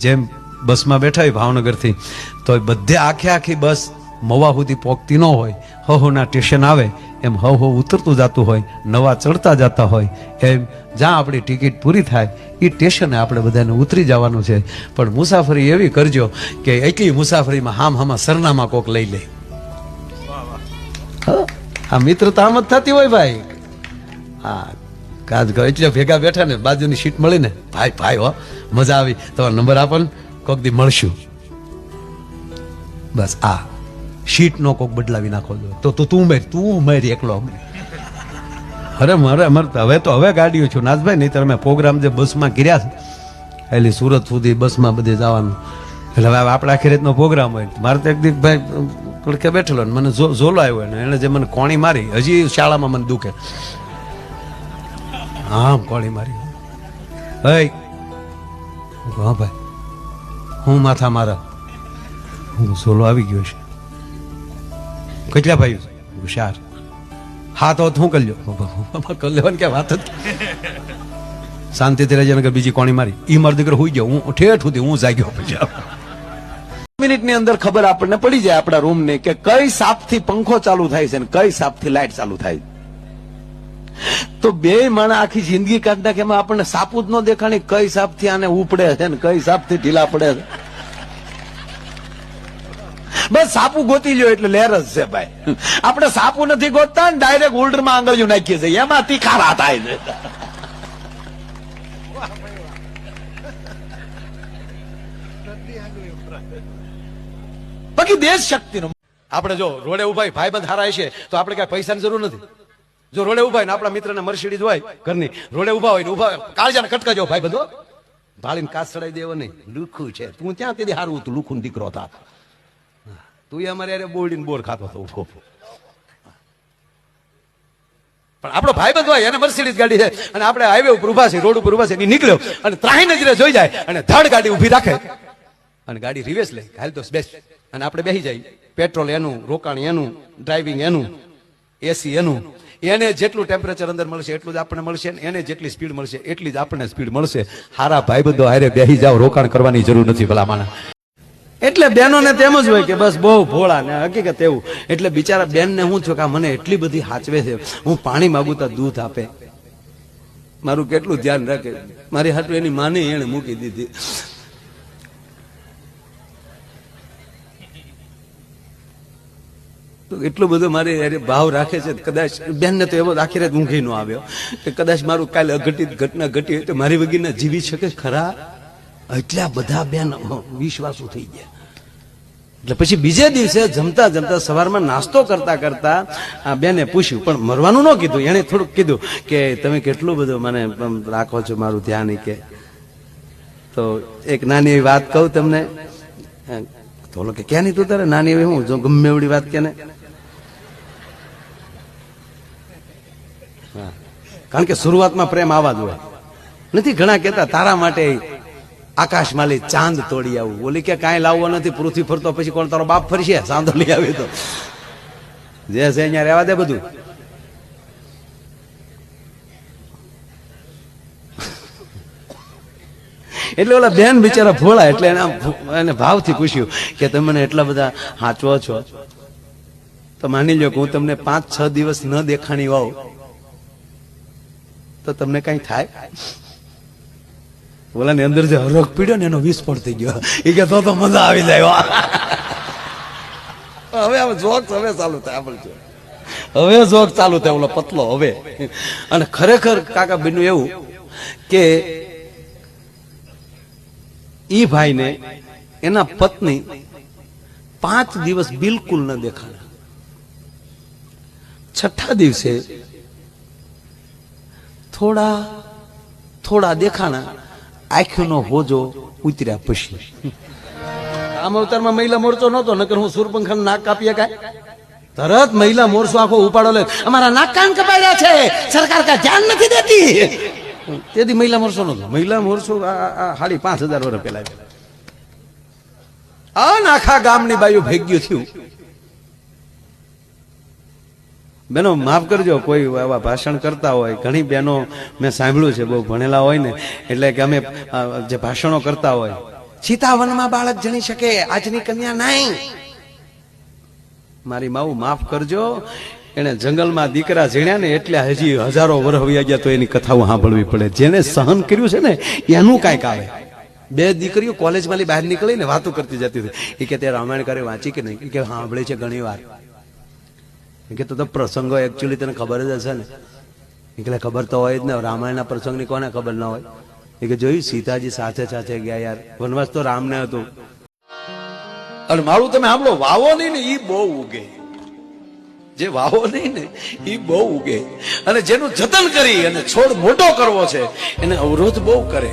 જેમ બસમાં બેઠા હોય ભાવનગરથી તો બધે આખે આખી બસ મવા સુધી પોકતી ન હોય. હહોના સ્ટેશન આવે એમ હવ હો ઉતરતું જતું હોય નવા ચડતા જતા હોય. એમ જ્યાં આપણી ટિકિટ પૂરી થાય એ સ્ટેશને આપણે બધાને ઉતરી જવાનું છે. પણ મુસાફરી એવી કરજો કે એટલી મુસાફરીમાં હામ હામાં સરનામા કોક લઈ લે. હા, આ મિત્રતા આમ જ થતી હોય ભાઈ. હા કાજ ગયો એટલે ભેગા બેઠા ને બાજુની સીટ મળી ને ભાઈ ભાઈ હો, મજા આવી. તમારો નંબર આપો ને, કોક દી મળશું. બસ આ. સીટ નો કોક બદલાવી નાખો તો, તું તું મેર તું મેર એકલો અરે મારે, અમારે હવે તો હવે ગાડીઓ છું. નાથભાઈ નહીં તમે પ્રોગ્રામ જે બસમાં કર્યા છે એટલે સુરત સુધી બસમાં બધે જવાનું. એટલે હવે આપણા આખી રીતનો પ્રોગ્રામ હોય. મારે તો એક દિવસ ભાઈ કડકે બેઠેલો ને, મને ઝોલો આવ્યો ને એને જે મને કોણી મારી, હજી શાળામાં મને દુખે. હા કોણી મારી. હે. હું હા ભાઈ. હું માથા મારા. હું સોલો આવી ગયો છે. કેટલા ભાઈ છે? હું હા તો શું કરી લ્યો કરી લેવાની કે વાત જ શાંતિથી રહેજે નગર બીજી કોણી મારી. ઈ મારો દીકરો હોઈ ગયો. હું ઠેઠ સુધી હું જાગ્યો પછી મિનિટની અંદર ખબર આપણને પડી જાય આપણા રૂમ ને કે કઈ સાપથી પંખો ચાલુ થાય છે ને કઈ સાપથી લાઈટ ચાલુ થાય. તો બે માણા આખી જિંદગી કાઢ નાખે આપણને સાપુ જ ન દેખાણી કઈ સાપથી આને ઉપડે છે ને કઈ સાપથી ઢીલા પડે છે. બસ સાપુ ગોતી લ્યો એટલે લહેર જ છે ભાઈ. આપણે સાપુ નથી ગોતતા ને ડાયરેક્ટ હોલ્ડરમાં આંગળીઓ નાખીએ છીએ. એમાં તીખારા થાય છે. બાકી દેશ શક્તિનો આપણે જો રોડે ઊભા ભાઈ બંધ હારાય છે તો આપણે કઈ પૈસાની જરૂર નથી. જો રોડે ઊભા ને આપણા મિત્રને મર્સિડીઝ હોય ઘરની, રોડે ઊભા હોય ને ઊભા કાળજાને કટકા જો ભાઈ બધો. ભાળીને કાચ ચડાવી દેવો નહીં. લુખું છે. તું ત્યાં તેથી હારું હતું? લુખું દીકરો હતા. તું અમારે યારે બોલડીને બોર ખાતો હતો ઊભો પણ આપણો ભાઈ બંધ હોય, એને મર્સિડીઝ ગાડી છે. અને આપણે હાઈવે ઉપર ઊભા છે રોડ ઉપર ઊભા છે એ નીકળ્યો. અને ત્રાહી નજરે જોઈ જાય. અને ધડ ગાડી ઊભી રાખે. અને ગાડી રિવેસ લે. હાલ તો બેસ્ટ અને આપણે બેસી જાય. પેટ્રોલ એનું, રોકાણ એનું ડ્રાઇવિંગ એનું. એસી એનું. એને જેટલું ટેમ્પરેચર અંદર મળશે એટલું જ આપણને મળશે ને એને જેટલી સ્પીડ મળશે એટલી જ આપણને સ્પીડ મળશે. હારા ભાઈબંધો હારે બેહી જાવ રોકાણ કરવાની જરૂર નથી ભલા માણા એટલે બહેનોને તેમ જ હોય કે બસ બહુ ભોળા ને હકીકત એવું. એટલે બિચારા બેનને હું છું કે મને એટલી બધી હાચવે છે. હું પાણી માગું તો દૂધ આપે. મારું કેટલું ધ્યાન રાખે. મારી હાટું એની માની એને મૂકી દીધી. તો એટલું બધો મારે હારે ભાવ રાખે છે કદાચ બેનને તો એવો આખી રાત ઊંઘી નો આવ્યો કે કદાચ મારું કાલે અઘટિત ઘટના ઘટી હોય તો મારી વગીના જીવી શકે ખરા? એટલા બધા બેન વિશ્વાસુ થઈ ગયા. એટલે પછી બીજે દિવસે જમતા જમતા સવારમાં નાસ્તો કરતા કરતા આ બેને પૂછ્યું, પણ મરવાનું ન કીધું, એણે થોડુંક કીધું કે તમે કેટલું બધું મને રાખો છો મારું ધ્યાન કે. તો એક નાની એવી વાત કહું તમને. તો કે ક્યાં નહીં તું તારે? નાની એવી હું, જો ગમે એવડી વાત કે ને? કારણ કે શરૂઆતમાં પ્રેમ આવા જ હોય. નથી, ઘણા કહેતા, તારા માટે આકાશમાલી ચાંદ તોડી આવું. ઓલી કે, કાંઈ લાવવો નથી, પૃથ્વી ફરતો પછી કોણ તારો બાપ ફરશે? ચાંદો લઈ આવે તો. જે છે અહીંયા રહેવા દે બધું. એટલે ઓલા બેન બિચારા ભોળા, એટલે એને એને ભાવથી પૂછ્યું કે, તમે મને એટલા બધા હાચવો છો? તો માની લો કે હું તમને પાંચ છ દિવસ ન દેખાણી હોઉં તો તમને કઈ થાય? ઓલાની અંદર જે હરખ પીડ્યો ને એનો વિસ્ફોટ થઈ ગયો. એ કે તો તો મજા આવી જાય હવે આમ જોક, હવે ચાલુ થાય આપણે હવે જોક ચાલુ થાય, ઓલો પતલો, હવે. અને ખરેખર કાકા બીનું એવું કે ઈ ભાઈને એના પત્ની પાંચ દિવસ બિલકુલ ન દેખાણા. છઠ્ઠા દિવસે થોડા થોડા દેખાણા આંખનો હોજો ઉતર્યા પછી. આમ અવતારમાં મહિલા મોરચો નહોતો નકર હું સુરપંખા નાક કાપીએ કાંઈ? તરત મહિલા મોરચો આખો ઉપાડો લે. અમારા નાક કાન કપાયા છે સરકાર કા ધ્યાન નથી દેતી. તેથી મહિલા મોરચો નહોતો. મહિલા મોરચો સાડી પાંચ હજાર વર્ષ પહેલા આ આખા ગામની બાયું ભેગ્યું થયું. બેનો માફ કરજો કોઈ આવા ભાષણ કરતા હોય. ઘણી બહેનો મેં સાંભળ્યું છે બહુ ભણેલા હોય ને એટલે કે અમે જે ભાષણો કરતા હોય. સીતાવનમાં બાળક જણી શકે આજની કન્યા નહીં. મારી માવું માફ કરજો. એને જંગલમાં દીકરા ઝીણ્યા ને એટલે હજી હજારો વર્ષ વયા ગયા તો એની કથાઓ સાંભળવી પડે. જેને સહન કર્યું છે ને એનું કાંઈક આવે. બે દીકરીઓ કોલેજમાંથી બહાર નીકળીને વાતો કરતી જતી હતી. એ કે તે રામાયણ કરે વાંચી કે નહીં? કે સાંભળે છે ઘણી વાર કે તો પ્રસંગો એકચ્યુઅલી તને ખબર જ હશે ને. એટલે ખબર તો હોય જ ને, રામાયણના પ્રસંગની કોને ખબર ના હોય? એ કે જોયું, સીતાજી સાથે સાથે ગયા યાર. વનવાસ તો રામને હતું. અને મારું તમે સાંભળો, વાવો નહીં ને એ બહુ ઉગે. જે વાવો નહીં ને એ બહુ ઉગે. અને જેનું જતન કરી અને છોડ મોટો કરવો છે, એને અવરોધ બહુ કરે.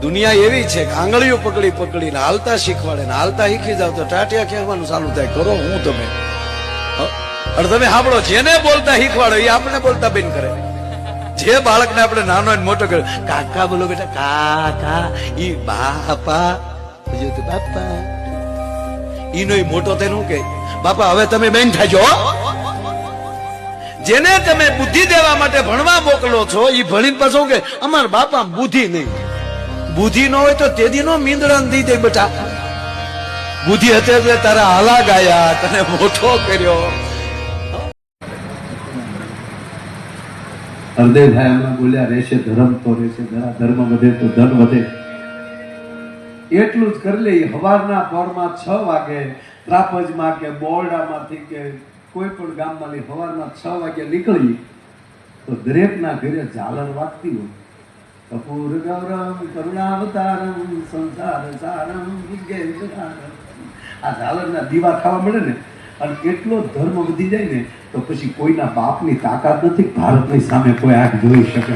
દુનિયા એવી છે કે આંગળીઓ પકડી પકડીને હાલતા શીખવાડે ને હાલતા શીખી જાવ તો ટાટિયા કહેવાનું ચાલુ થાય, કરો હું તમે? અને તમે સાંભળો, જેને બોલતા શીખવાડો, એ આપણે બોલતા બેન કરે. જે બાળકને આપણે નાનો મોટો કર્યો, કાકા બોલો બેટા, કાકા, ઈ બાપા. બાપા. ઈનો મોટો થઈને કે બાપા, હવે તમે બેન થાજો જેને તમે બુદ્ધિ દેવા માટે ભણવા મોકલો છો એ ભણીને પાછો કે અમાર બાપા બુદ્ધિ નહીં. બુદ્ધિ ન હોય તો તેદી નો મીંદડા દી દે બેટા. બુદ્ધિ હતી તારા હાલા ગાયા, તને મોટો કર્યો. હરદેવભાઈ હમણાં બોલ્યા, રહેશે ધર્મ તો રહેશે, જરા ધર્મ વધે તો ધન વધે. એટલું જ કરી લે હવારના પોરમાં છ વાગે ત્રાપજમાં કે બોરડામાંથી કે કોઈ પણ ગામમાંથી હવારના છ વાગે નીકળી, તો દરેકના ઘરે ઝાલર વાગતી હોય. કપૂર ગૌરવ, કરુણાવતારમ, સંસાર સારમ આ ઝાલરના દીવા ખાવા મળે ને, અને એટલો ધર્મ વધી જાય ને તો પછી કોઈના બાપની તાકાત નથી ભારતની સામે કોઈ આંખ જોઈ શકે.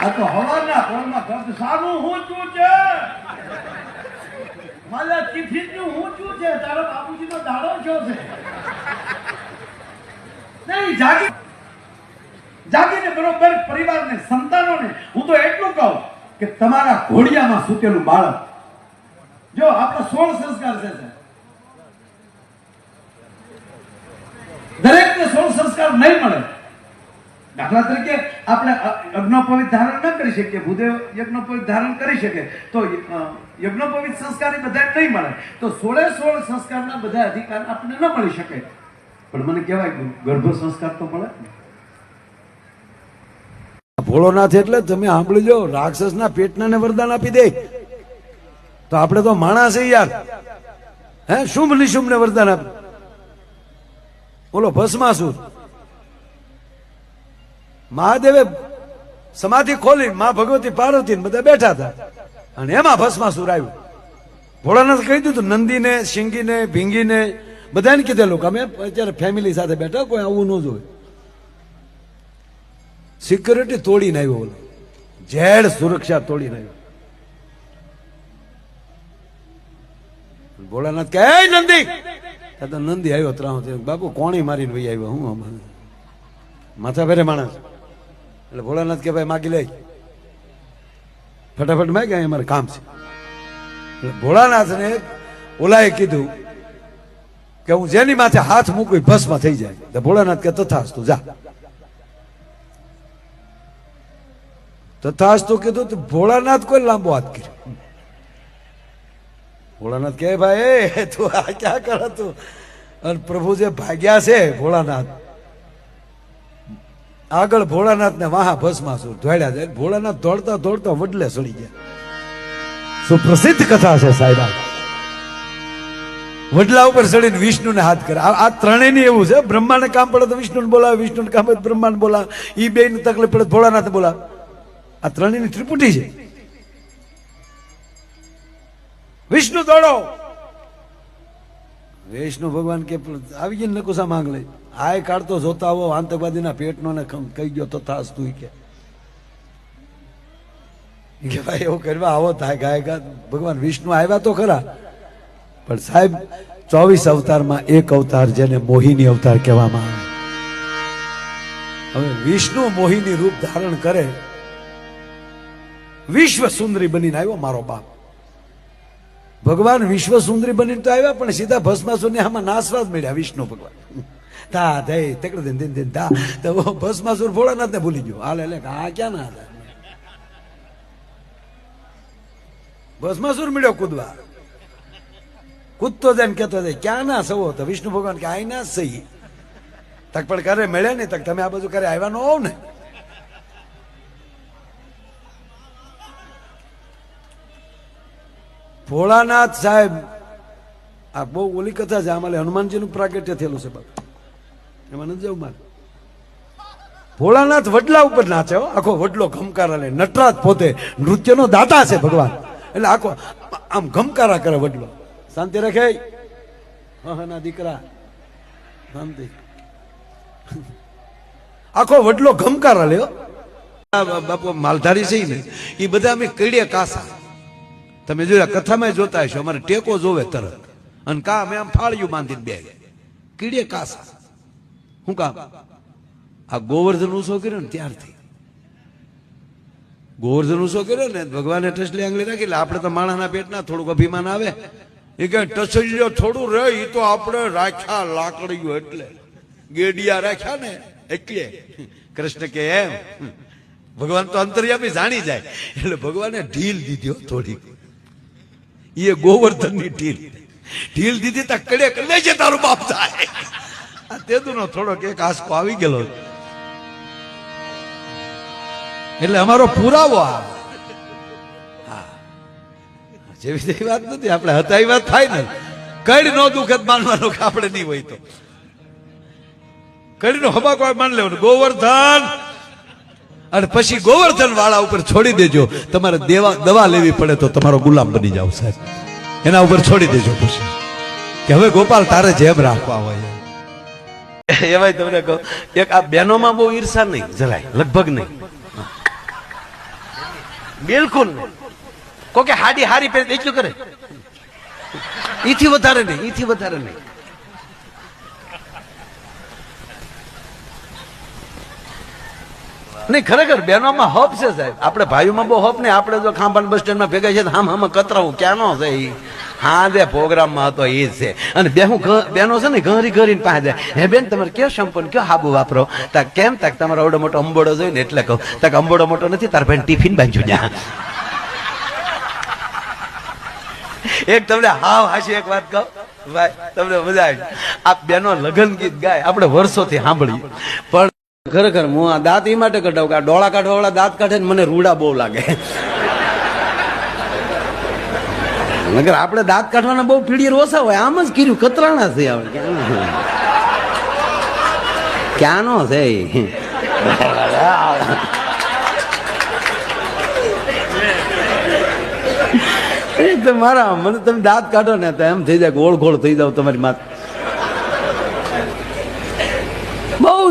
આ તો હવાના પોરમાં ગર્દ સારું ઊંચું છે. મારા ટિફિનનું ઊંચું છે. તારા બાપુજીનો દાડો છો છે. નહીં, જાગી જાગીને બરોબર પરિવારને, સંતાનોને હું તો એટલું કહું કે તમારા ઘોડિયામાં સૂતેલું બાળક, જો આપણો સોળ સંસ્કાર છે સાહેબ. દરેકને સોળ સંસ્કાર નહીં મળે. દાખલા તરીકે આપણે યજ્ઞોપવિત ધારણ ન કરી શકીએ, ભૂદેવ યજ્ઞોપવિત ધારણ કરી શકે, તો યજ્ઞોપવિત સંસ્કાર બધા નહીં મળે. તો સોળે સોળ સંસ્કારના બધા અધિકાર આપણને ન મળી શકે. પણ મને કહેવાય ગર્ભ સંસ્કાર તો મળે. ભોળોનાથ એટલે તમે સાંભળી જો રાક્ષસના પેટનાને વરદાન આપી દે. તો આપણે તો માણસ યાર. હે, શુભ નિશુભ ને વરદાન આપે. બોલો, ભસ્માસુર. મહાદેવે સમાધિ ખોલી, મા ભગવતી પાર્વતી બધા બેઠા હતા. અને એમાં ભસ્માસુર આવ્યું. ભોળાનાથ કહી દીધું નંદીને, શિંગીને, ભીંગીને, બધાને કીધેલું કે અમે અત્યારે ફેમિલી સાથે બેઠા, કોઈ આવું ન જોયું સિક્યુરિટી તોડીને આવ્યો બોલો જેડ સુરક્ષા તોડીને આવ્યો. ભોળાનાથ કે નંદી! નંદી આવ્યો, ત્રાહ બાપુ, કોણી મારીને ભાઈ આવ્યો? હું માથા ફેરે માણસ. એટલે ભોળાનાથ કે ભાઈ માગી લે ફટાફટ માગ અહીં અમારે કામ છે. એટલે ભોળાનાથને ઓલાએ કીધું કે હું જેની માથે હાથ મૂકું ભસ્મ થઈ જાય. ભોળાનાથ કે તથાસ્તુ, જા. તથાસ્તુ કીધું તો ભોળાનાથ કોઈ લાંબો હાથ કર્યો. ભોળાનાથ કહે, ભાઈ, તું આ ક્યાં કરે તું? અને પ્રભુ જે ભાગ્યા છે ભોળાનાથ આગળ ભોળાનાથ ને વાહા સુર ધોળ્યા જાય. ભોળાનાથ દોડતા દોડતા વડલે સડી ગયા. સુપ્રસિદ્ધ કથા છે સાહેબ વડલા ઉપર ચડીને વિષ્ણુને હાથ કરે. આ ત્રણેયની એવું છે. બ્રહ્માને કામ પડે તો વિષ્ણુને બોલાવે, વિષ્ણુને કામ પડે બ્રહ્માને બોલાવે. એ બે તકલીફ પડે ભોળાનાથ બોલાવે. આ ત્રણેયની ત્રિપુટી છે. વિષ્ણુ દોડો. વિષ્ણુ ભગવાન કે આવી ગઈ નકુસા માંગ લઈ. આય કાઢતો જોતા આવો, આતંકવાદીના પેટનો ને કહી ગયો તો થાસ તું કે. કે ભાઈ એવું કરવા આવો થાય ગાય ભગવાન વિષ્ણુ આવ્યા તો ખરા. પણ સાહેબ, ચોવીસ અવતારમાં એક અવતાર જેને મોહિની અવતાર કહેવામાં આવે. હવે વિષ્ણુ મોહિની રૂપ ધારણ કરે. વિશ્વ સુંદરી બનીને આવ્યો મારો બાપ. ભગવાન વિશ્વ સુંદરી બની તો આવ્યા, પણ સીધા ભસ્માસુરને આમાં નાસવાદ મળ્યા, વિષ્ણુ ભગવાન. તા ધે તેકડે દિન દિન દિન તા. તો ભસ્માસુર ભોળાનાથને ભૂલી ગયો. હાલે લે આ ક્યાં ના હતા? ભસ્માસુર મળ્યો કૂદવા. કૂદતો જાય કેતો જાય, ક્યાં ના સવો તો વિષ્ણુ ભગવાન કે આઈ ના સહી. તક પણ કરે મળે ને તક તમે આ બધું કરે આવ્યા ન હોવ ને? ભોળાનાથ સાહેબ, આ બહુ ઓલી કથા છે અમારે હનુમાનજીનું પ્રાગટ્ય થયેલું છે બાપુ. એમાં નથી જવું મારે ભોળાનાથ વડલા ઉપર નાચે. આખો વડલો ઘમકારા લે, નટરાજ પોતે નૃત્યનો દાતા છે ભગવાન. એટલે આખો, આમ ઘમકારા કરે વડલો. શાંતિ રાખે? ના, દીકરા. શાંતિ. આખો વડલો ઘમકારા લ્યો બાપુ માલધારી છે ને. એ બધા અમે કડીએ કાસા. તમે જોયા કથામાં જોતા હશો, અમારે ટેકો જોવે તરત. અને કા અમે આમ ફાળ્યું બાંધીને બે. કીડીએ કાસા. શું કામ? આ ગોવર્ધન ઉછો કર્યો ને ત્યારથી. ગોવર્ધન ઉછો કર્યો ને, ભગવાને ટસલી આંગળી રાખી, એટલે આપણે તો માણસના પેટના થોડુંક અભિમાન આવે. એ કે ટસલ્યો થોડું રહે એ તો આપણે રાખ્યા લાકડીઓ એટલે. ગેડિયા રાખ્યા ને, એટલે. કૃષ્ણ કે એમ, ભગવાન તો અંતર્યામી જાણી જાય. એટલે ભગવાને ઢીલ દીધી થોડીક. એ ગોવર્ધનની ઢીલ ઢીલ દીધી તા કડે કડે છે તારું બાપ થાય આ તેદુનો થોડોક એક આસકો આવી ગયેલો એટલે અમારો પુરાવો આ. જેવી તેવી વાત નથી, આપણે હતા એ વાત થાય ને. કઈ નો દુઃખદ માનવાનું કે આપણે નહીં હોય તો. કઈ નો હબાકો માન લેવાનું. ગોવર્ધન! અને પછી ગોવર્ધન વાળા ઉપર છોડી દેજો. તમારે દેવા દવા લેવી પડે તો તમારો ગુલામ બની જાવ સાહેબ. એના ઉપર છોડી દેજો પછી. કે હવે ગોપાલ તારે જેમ રાખવા હોય એવાય તમને કહું, એક આ બહેનોમાં બહુ ઈર્ષા નહીં, જરાય, લગભગ નહીં. બિલકુલ નહીં. કોકે હાડી હારી પહેરી એટલું કરે. ઈથી વધારે નહીં, ઈથી વધારે નહીં. નહીં, ખરેખર બહેનોમાં હપ છે સાહેબ. આપણે ભાઈઓમાં બહુ હપ નહીં. આપણે જો ખાંભાન બસ સ્ટેન્ડમાં ભેગા છે હામ હામ કતરાવું. ક્યાંનો છે એ હા દે પ્રોગ્રામમાં હતો એ જ છે. અને બે હું બેનો છે ને, ઘરી ઘરીને પાસે જાય. હે બેન, તમારે કયો શેમ્પૂ કયો હાબુ વાપરો? તા કેમ? તાક તમારો અવડો મોટો અંબોડો જોઈને એટલે કહું. તાક અંબોડો મોટો નથી, તાર ભાઈ ટિફિન બાંધ્યું જા એક તમને હાવ હાશી એક વાત કહું. ભાઈ, તમને મજા આવી. આ બેનો લગન ગીત ગાય. આપણે વર્ષોથી સાંભળી પણ ખરેખર હું આ દાંત એ માટે કઢાવું કે આ ડોળા કાઢવા દાંત કાઢે ને મને રૂડા બહુ લાગે. નગર આપણે દાંત કાઢવાના બહુ પીડી રોસા હોય, આમ જ કર્યું, કતરાણા છે આપણે ક્યાંનો? છે મારા, મને તમે દાંત કાઢો ને તો એમ થઈ જાય ગોળ ગોળ થઈ જાવ તમારી માથે.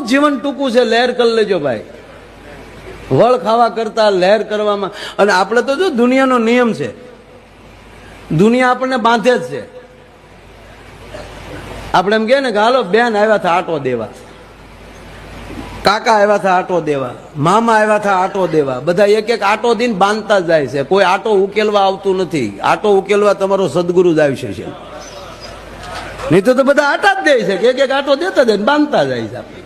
બહુ જીવન ટૂંકું છે, લહેર કરી લેજો ભાઈ. વળ ખાવા કરતા લહેર કરવામાં, અને આપણે તો જો દુનિયાનો નિયમ છે, દુનિયા આપણને બાંધે જ છે. આપણે એમ કહે ને કે હાલો, બેન આવ્યા હતા આટો દેવા. કાકા આવ્યા હતા આટો દેવા. મામા આવ્યા હતા આટો દેવા. બધા એક એક આટો દિન બાંધતા જ જાય છે. કોઈ આટો ઉકેલવા આવતું નથી. આટો ઉકેલવા તમારો સદગુરુ જ આવી છે નહીં તો તો બધા આટા જ દે છે. કે એક એક આટો દેતા જાય બાંધતા જાય છે આપણે.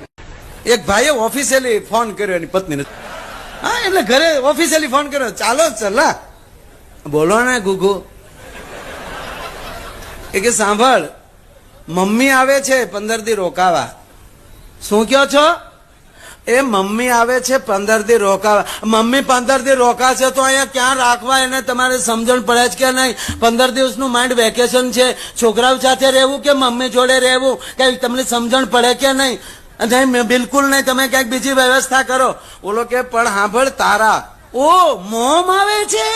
એક ભાઈએ ઓફિસિયલી ફોન કર્યો, એની પત્નીને હા, એટલે ઘરે ઓફિસિયલી ફોન કર્યો. ચાલો ચલા બોલો ને, ગુગુ. એ કે, સાંભળ, મમ્મી આવે છે પંદર દી રોકાવા. શું કયો છો? એ મમ્મી આવે છે પંદર દી રોકાવા. મમ્મી પંદર દી રોકાશે તો અહીંયા ક્યાં રાખવા? એને તમારે સમજણ પડે છે કે નહીં? પંદર દિવસનું માઇન્ડ વેકેશન છે. છોકરાઓ સાથે રહેવું કે મમ્મી જોડે રહેવું? કઈ તમને સમજણ પડે કે નહીં? અને બિલકુલ નહીં, તમે ક્યાંક બીજી વ્યવસ્થા કરો. બોલો કે, પણ સાંભળ તારા. ઓ, મોમ આવે છે.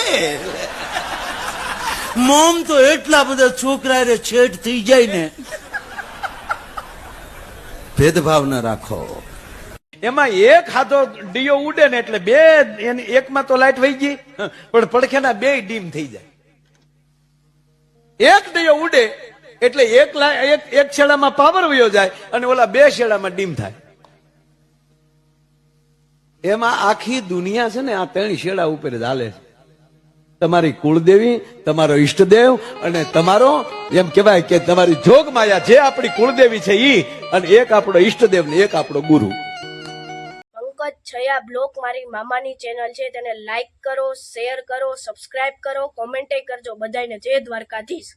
મોમ તો એટલા બધા છોકરા રે છેડ થઈ જાય ને. ભેદભાવ ન રાખો. એમાં એક હાથો ડીયો ઉડે ને એટલે બે, એની એકમાં તો લાઈટ વહી ગઈ. પણ પડખેના બે ડીમ થઈ જાય. એક ડીયો ઉડે એટલે એક એક એક છેડામાં પાવર વયો જાય અને ઓલા બે છેડામાં ડીમ થાય. એમાં આખી દુનિયા છે ને આ ત્રણ શેડા ઉપર હાલે છે. તમારી કુળદેવી, તમારો ઈષ્ટદેવ અને તમારો, એમ કહેવાય કે તમારી જોગ માયા જે આપણી કુળદેવી છે ઈ અને એક આપણો ઈષ્ટદેવ ને એક આપણો ગુરુ. પંકજ છયા બ્લોક મારી મામાની ચેનલ છે, તેને લાઈક કરો શેર કરો સબસ્ક્રાઇબ કરો કોમેન્ટે કરજો બધાને જય દ્વારકાધીશ.